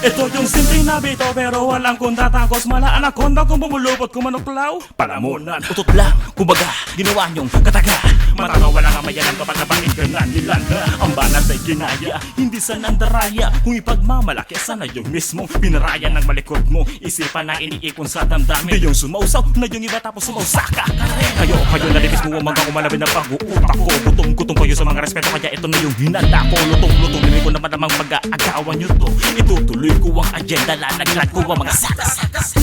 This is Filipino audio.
Ito yung simpleng nabito pero walang kung tatangkos Mala anaconda kung bumulupot kung manuklaw Palamunan, utot lang, kumbaga Ginawa niyong kataga. Matatawa lang ang mayanan kapag napakinggan nila na Ang banat ay ginaya, hindi sa nandaraya. Kung ipagmamalaki, sana yung mismong Pinaraya ng malikot mo. Isipan na iniikon sa damdamin. Di yung sumausaw na yung iba tapos sumausa ka. Kayo, kayo na libis mo umaga umalabi ng pag-uutak ko. Gutom-gutom kayo sa mga respeto Kaya ito na yung hinanda ko. Lutong-lutong Hindi ko naman namang pag-aagawan nyo to. Itutuloy ko ang agenda Lalaglag ko ang mga sakas